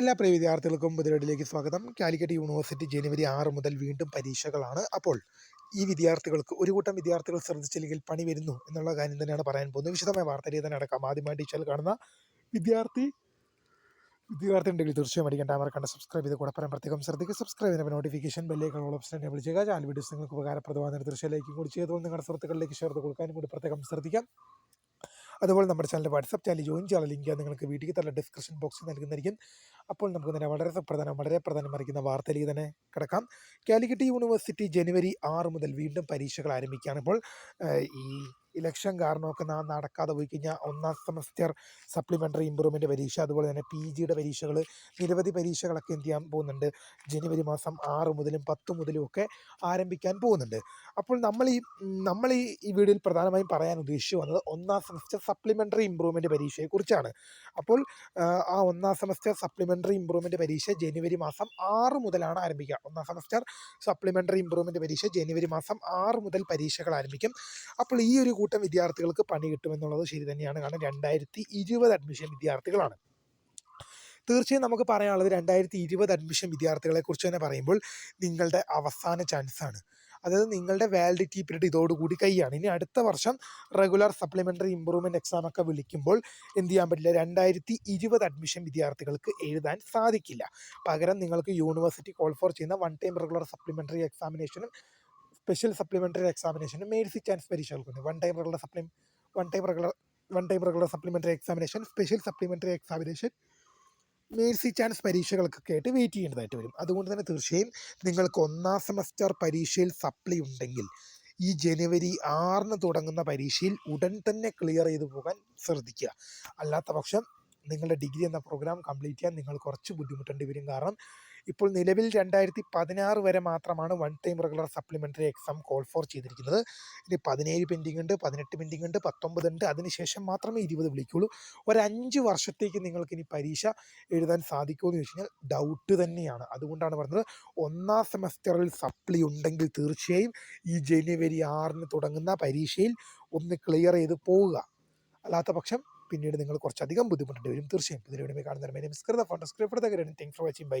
എല്ലാ പ്രിയ വിദ്യാർത്ഥികൾക്കും പുതിയടിലേക്ക് സ്വാഗതം. കാലിക്കറ്റ് യൂണിവേഴ്സിറ്റി ജനുവരി ആറ് മുതൽ വീണ്ടും പരീക്ഷകളാണ്. അപ്പോൾ ഈ വിദ്യാർത്ഥികൾക്ക് ഒരു കൂട്ടം വിദ്യാർത്ഥികൾ ശ്രദ്ധിച്ചില്ലെങ്കിൽ പണി വരുന്നു എന്നുള്ള കാര്യം തന്നെയാണ് പറയാൻ പോകുന്നത്. വിശദമായ വാർത്തയിൽ തന്നെ അടക്കാം. ആദ്യമായി ടീച്ചർ കാണുന്ന വിദ്യാർത്ഥി വിദ്യാർത്ഥി ഉണ്ടെങ്കിൽ തീർച്ചയായും അടിക്കേണ്ട അവർ സബ്സ്ക്രൈബ് ചെയ്ത് കൂടെ പറയാൻ പ്രത്യേകം ശ്രദ്ധിക്കുക. സബ്സ്ക്രൈബ് ചെയ്യുന്ന നോട്ടിഫിക്കേഷൻ ബെല്ലേക്കുള്ള ഓപ്ഷൻ എന്നെ ചെയ്യുക ചാനൽ വീഡിയോസ് നിങ്ങൾക്ക് ഉപകാരപ്രദമായ തീർച്ചയായും കൂടി ചെയ്തുകൊണ്ട് നിങ്ങളുടെ സുഹൃത്തുക്കളിലേക്ക് ഷെയർ കൊടുക്കാനും കൂടി പ്രത്യേകം ശ്രദ്ധിക്കാം. അതുപോലെ നമ്മുടെ ചാനൽ വാട്സപ്പ് ചാനൽ ജോയിൻ ചെയ്യാനുള്ള ലിങ്ക് നിങ്ങൾക്ക് വീട്ടിൽ തന്നെ ഡിസ്ക്രിപ്ഷൻ ബോക്സിൽ നൽകുന്നതായിരിക്കും. അപ്പോൾ നമുക്ക് തന്നെ വളരെ പ്രധാനം വളരെ പ്രധാനം അറിയിക്കുന്ന വാർത്തയിലേക്ക് തന്നെ കിടക്കാം. കാലിക്കറ്റ് യൂണിവേഴ്സിറ്റി ജനുവരി ആറ് മുതൽ വീണ്ടും പരീക്ഷകൾ ആരംഭിക്കുകയാണ് ഇപ്പോൾ ഈ ഇലക്ഷൻ കാരണമൊക്കെ നടക്കാതെ പോയി കഴിഞ്ഞാൽ ഒന്നാം സെമസ്റ്റർ സപ്ലിമെന്ററി ഇമ്പ്രൂവ്മെന്റ് പരീക്ഷ അതുപോലെ തന്നെ പി ജിയുടെ പരീക്ഷകൾ നിരവധി പരീക്ഷകളൊക്കെ എന്ത് ചെയ്യാൻ പോകുന്നുണ്ട്. ജനുവരി മാസം ആറ് മുതലും പത്ത് മുതലും ഒക്കെ ആരംഭിക്കാൻ പോകുന്നുണ്ട്. അപ്പോൾ നമ്മൾ ഈ നമ്മൾ ഈ ഈ വീഡിയോയിൽ പ്രധാനമായും പറയാൻ ഉദ്ദേശിച്ചു വന്നത് ഒന്നാം സെമസ്റ്റർ സപ്ലിമെന്ററി ഇമ്പ്രൂവ്മെന്റ് പരീക്ഷയെക്കുറിച്ചാണ്. അപ്പോൾ ആ ഒന്നാം സെമസ്റ്റർ സപ്ലിമെന്ററി ഇമ്പ്രൂവ്മെന്റ് പരീക്ഷ ജനുവരി മാസം ആറ് മുതലാണ് ആരംഭിക്കുക. ഒന്നാം സെമസ്റ്റർ സപ്ലിമെന്ററി ഇമ്പ്രൂവ്മെന്റ് പരീക്ഷ ജനുവരി മാസം ആറ് മുതൽ പരീക്ഷകൾ ആരംഭിക്കും. അപ്പോൾ ഈ ഒരു കൂട്ടം വിദ്യാർത്ഥികൾക്ക് പണി കിട്ടുമെന്നുള്ളത് ശരി തന്നെയാണ്. കാരണം രണ്ടായിരത്തി ഇരുപത് അഡ്മിഷൻ വിദ്യാർത്ഥികളാണ്. തീർച്ചയായും നമുക്ക് പറയാനുള്ളത് രണ്ടായിരത്തി ഇരുപത് അഡ്മിഷൻ വിദ്യാർത്ഥികളെ കുറിച്ച് തന്നെ പറയുമ്പോൾ നിങ്ങളുടെ അവസാന ചാൻസാണ് അതായത് നിങ്ങളുടെ വാലിഡിറ്റി പീരീഡ് ഇതോടുകൂടി കൈയാണ് ഇനി അടുത്ത വർഷം റെഗുലർ സപ്ലിമെന്ററി ഇമ്പ്രൂവ്മെന്റ് എക്സാം ഒക്കെ വിളിക്കുമ്പോൾ എന്ത് ചെയ്യാൻ പറ്റില്ല? രണ്ടായിരത്തി ഇരുപത് അഡ്മിഷൻ വിദ്യാർത്ഥികൾക്ക് എഴുതാൻ സാധിക്കില്ല. പകരം നിങ്ങൾക്ക് യൂണിവേഴ്സിറ്റി കോൾ ഫോർ ചെയ്യുന്ന വൺ ടൈം റെഗുലർ സപ്ലിമെന്ററി എക്സാമിനേഷനും സ്പെഷ്യൽ സപ്ലിമെന്ററി എക്സാമിനേഷനും mercy chance പരീക്ഷകൾക്കുണ്ട്. One time regular supply one time regular one time regular supplementary examination special supplementary examination mercy chance പരീക്ഷകൾക്കൊക്കെ ആയിട്ട് വെയിറ്റ് ചെയ്യേണ്ടതായിട്ട് വരും. അതുകൊണ്ട് തന്നെ തീർച്ചയായും നിങ്ങൾക്ക് ഒന്നാം സെമസ്റ്റർ പരീക്ഷയിൽ സപ്ലി ഉണ്ടെങ്കിൽ ഈ ജനുവരി ആറിന് തുടങ്ങുന്ന പരീക്ഷയിൽ ഉടൻ തന്നെ ക്ലിയർ ചെയ്തു പോകാൻ ശ്രദ്ധിക്കുക. അല്ലാത്ത പക്ഷം നിങ്ങളുടെ ഡിഗ്രി എന്ന പ്രോഗ്രാം കംപ്ലീറ്റ് ചെയ്യാൻ നിങ്ങൾ കുറച്ച് ബുദ്ധിമുട്ടേണ്ടി വരും. കാരണം ഇപ്പോൾ നിലവിൽ രണ്ടായിരത്തി പതിനാറ് വരെ മാത്രമാണ് one time regular supplementary exam call for ചെയ്തിരിക്കുന്നത്. ഇനി പതിനേഴ് പെൻഡിങ് ഉണ്ട് പതിനെട്ട് പെൻഡിങ് ഉണ്ട് പത്തൊമ്പത് ഉണ്ട്. അതിനുശേഷം മാത്രമേ ഇരുപത് വിളിക്കുള്ളൂ. ഒരു അഞ്ച് വർഷത്തേക്ക് നിങ്ങൾക്ക് ഇനി പരീക്ഷ എഴുതാൻ സാധിക്കുമോ എന്ന് ചോദിച്ചു കഴിഞ്ഞാൽ ഡൗട്ട് തന്നെയാണ്. അതുകൊണ്ടാണ് പറഞ്ഞത് ഒന്നാം സെമസ്റ്ററിൽ സപ്ലി ഉണ്ടെങ്കിൽ തീർച്ചയായും ഈ ജനുവരി ആറിന് തുടങ്ങുന്ന പരീക്ഷയിൽ ഒന്ന് ക്ലിയർ ചെയ്ത് പോവുക. അല്ലാത്ത പക്ഷം പിന്നീട് നിങ്ങൾ കുറച്ചധികം ബുദ്ധിമുട്ടേണ്ടി വരും. തീർച്ചയായും. പുതിയ കാണുന്ന കാണുന്നവരെ മിസ്കൃത photo script thanks for watching bye